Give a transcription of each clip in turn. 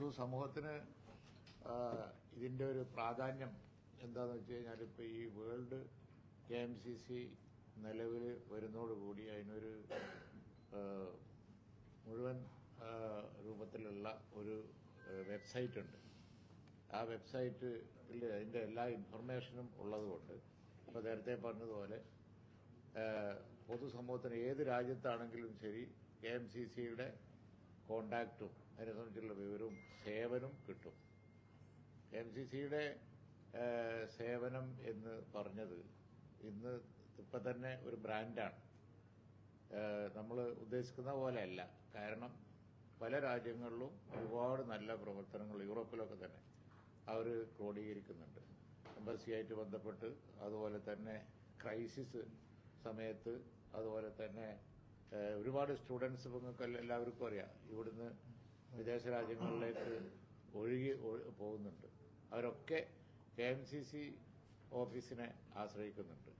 പൊതുസമൂഹത്തിന് സമൂഹത്തിന് ഇതിന്റെ ഒരു പ്രാധാന്യം എന്താന്ന് വെച്ച് കഴിഞ്ഞാൽ ഇപ്പൊ ഈ world K M C C നിലവിൽ വരുന്നതോടുകൂടി അതിനൊരു മുഴുവൻ രൂപത്തിലുള്ള ഒരു വെബ്സൈറ്റ് ഉണ്ട്. ആ വെബ്സൈറ്റിൽ അതിന്റെ എല്ലാ ഇൻഫർമേഷനും ഉള്ളതുകൊണ്ട് ഇപ്പൊ നേരത്തെ പറഞ്ഞതുപോലെ പൊതുസമൂഹത്തിന് ഏത് രാജ്യത്താണെങ്കിലും ശരി കെ എം സി സിയുടെ കോണ്ടാക്റ്റും അതിനെ സംബന്ധിച്ചുള്ള വിവരവും സേവനവും കിട്ടും. എം സി സിയുടെ സേവനം എന്ന് പറഞ്ഞത് ഇന്ന് ഇപ്പൊ തന്നെ ഒരു ബ്രാൻഡാണ്. നമ്മൾ ഉദ്ദേശിക്കുന്ന പോലെയല്ല. കാരണം പല രാജ്യങ്ങളിലും ഒരുപാട് നല്ല പ്രവർത്തനങ്ങൾ യൂറോപ്പിലൊക്കെ തന്നെ അവർ ക്രോഡീകരിക്കുന്നുണ്ട്. എംബസിയായിട്ട് ബന്ധപ്പെട്ട് അതുപോലെ തന്നെ ക്രൈസിസ് സമയത്ത് അതുപോലെ തന്നെ ഒരുപാട് സ്റ്റുഡൻസ് നിങ്ങൾക്ക് എല്ലാവർക്കും അറിയാം. ഇവിടുന്ന് വിദേശ രാജ്യങ്ങളിലേക്ക് ഒഴുകി പോകുന്നുണ്ട്. അവരൊക്കെ കെ എം സി സി ഓഫീസിനെ ആശ്രയിക്കുന്നുണ്ട്.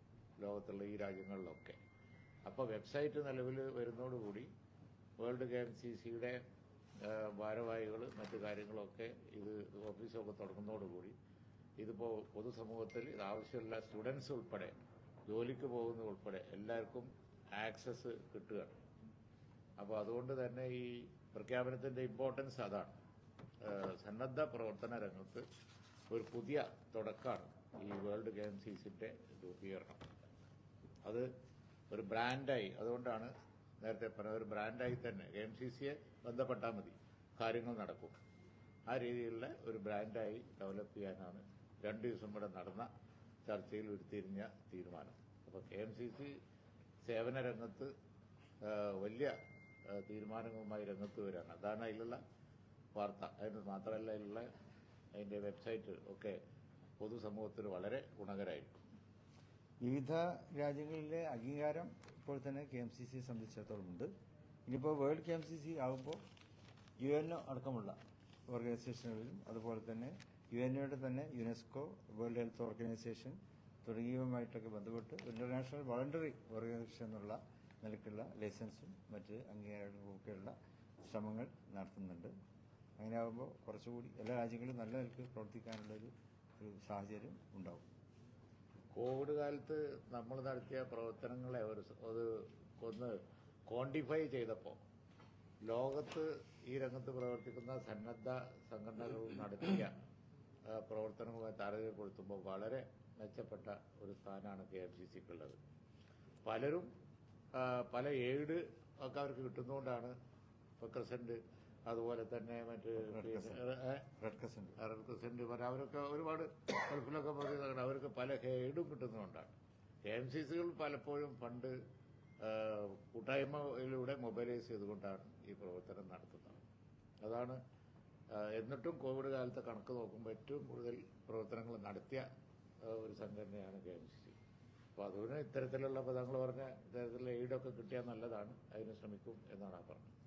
ലോകത്തുള്ള ഈ രാജ്യങ്ങളിലൊക്കെ. അപ്പോൾ വെബ്സൈറ്റ് നിലവിൽ വരുന്നതോടുകൂടി വേൾഡ് കെ എം സി സിയുടെ ഭാരവാഹികൾ മറ്റു കാര്യങ്ങളൊക്കെ ഇത് ഓഫീസൊക്കെ തുടങ്ങുന്നതോടുകൂടി ഇതിപ്പോ പൊതുസമൂഹത്തിൽ ഇത് ആവശ്യമുള്ള സ്റ്റുഡൻസ് ഉൾപ്പെടെ ജോലിക്ക് പോകുന്ന ഉൾപ്പെടെ എല്ലാവർക്കും ആക്സസ് കിട്ടുക. അപ്പോൾ അതുകൊണ്ട് തന്നെ ഈ പ്രഖ്യാപനത്തിന്റെ ഇമ്പോർട്ടൻസ് അതാണ്. സന്നദ്ധ പ്രവർത്തന രംഗത്ത് ഒരു പുതിയ തുടക്കമാണ് ഈ വേൾഡ് സി രൂപീകരണം അത് ഒരു ബ്രാൻഡായി അതുകൊണ്ടാണ് നേരത്തെ പറഞ്ഞ ഒരു ബ്രാൻഡായി തന്നെ ഗെയിം സി സിയെ ബന്ധപ്പെട്ടാൽ മതി. കാര്യങ്ങൾ നടക്കും. ആ രീതിയിലുള്ള ഒരു ബ്രാൻഡായി ഡെവലപ്പ് ചെയ്യാനാണ് രണ്ടു ദിവസം ഇവിടെ നടന്ന ചർച്ചയിൽ ഉരുത്തിരിഞ്ഞ തീരുമാനം. അപ്പോൾ കെ എം സി സി സേവന രംഗത്ത് വലിയ തീരുമാനങ്ങളുമായി രംഗത്ത് വരികയാണ് അതാണ് അതിലുള്ള വാർത്ത. അതിന് മാത്രമല്ല അതിലുള്ള അതിന്റെ വെബ്സൈറ്റ് ഒക്കെ പൊതുസമൂഹത്തിന് വളരെ ഗുണകരമായിരിക്കും. വിവിധ രാജ്യങ്ങളിലെ അംഗീകാരം ഇപ്പോൾ തന്നെ കെ എം സി സി സംബന്ധിച്ചിടത്തോളമുണ്ട് ഇനിയിപ്പോൾ world K M C C ആകുമ്പോൾ യു എൻ ഒ അടക്കമുള്ള ഓർഗനൈസേഷനുകളിലും അതുപോലെ തന്നെ യു എൻ ഒയുടെ തന്നെ യുനെസ്കോ വേൾഡ് ഹെൽത്ത് ഓർഗനൈസേഷൻ തുടങ്ങിയവയുമായിട്ടൊക്കെ ബന്ധപ്പെട്ട് ഇന്റർനാഷണൽ വളണ്ടറി ഓർഗനൈസേഷൻ എന്നുള്ള നിലക്കുള്ള ലൈസൻസും മറ്റ് അംഗീകാരങ്ങളും ഒക്കെയുള്ള ശ്രമങ്ങൾ നടത്തുന്നുണ്ട്. അങ്ങനെ ആകുമ്പോൾ കുറച്ചുകൂടി എല്ലാ രാജ്യങ്ങളും നല്ല നിലയ്ക്ക് പ്രവർത്തിക്കാനുള്ള ഒരു സാഹചര്യം ഉണ്ടാവും. കോവിഡ് കാലത്ത് നമ്മൾ നടത്തിയ പ്രവർത്തനങ്ങളെ ഒരു അത് ഒന്ന് ക്വാണ്ടിഫൈ ചെയ്തപ്പോൾ ലോകത്ത് ഈ രംഗത്ത് പ്രവർത്തിക്കുന്ന സന്നദ്ധ സംഘടനകൾ നടത്തിയ പ്രവർത്തനങ്ങളുമായി താരതമ്യപ്പെടുത്തുമ്പോൾ വളരെ മെച്ചപ്പെട്ട ഒരു സ്ഥാനമാണ് കെ എം സി സിക്കുള്ളത്. പലരും പല എയ്ഡ് ഒക്കെ അവർക്ക് കിട്ടുന്നതുകൊണ്ടാണ് ഇപ്പൊ ക്രസന്റ് അതുപോലെ തന്നെ മറ്റ് റെഡ് ക്രസന്റ്. പറഞ്ഞ അവരൊക്കെ ഒരുപാട് ഗൾഫിലൊക്കെ പോയി അവർക്ക് പല എയ്ഡും കിട്ടുന്നതുകൊണ്ടാണ്. കെ എം സി സികൾ പലപ്പോഴും ഫണ്ട് കൂട്ടായ്മയിലൂടെ മൊബൈലൈസ് ചെയ്തുകൊണ്ടാണ് ഈ പ്രവർത്തനം നടത്തുന്നത്. അതാണ് എന്നിട്ടും കോവിഡ് കാലത്തെ കണക്ക് നോക്കുമ്പോൾ ഏറ്റവും കൂടുതൽ പ്രവർത്തനങ്ങൾ നടത്തിയ ഒരു സംഘടനയാണ് കെ എം സി സി. അപ്പോൾ അതുകൊണ്ട് ഇത്തരത്തിലുള്ള പദങ്ങൾ പറഞ്ഞ ഇത്തരത്തിലുള്ള എയ്ഡൊക്കെ കിട്ടിയാൽ നല്ലതാണ്. അതിന് ശ്രമിക്കും എന്നാണ് ആ പറഞ്ഞത്.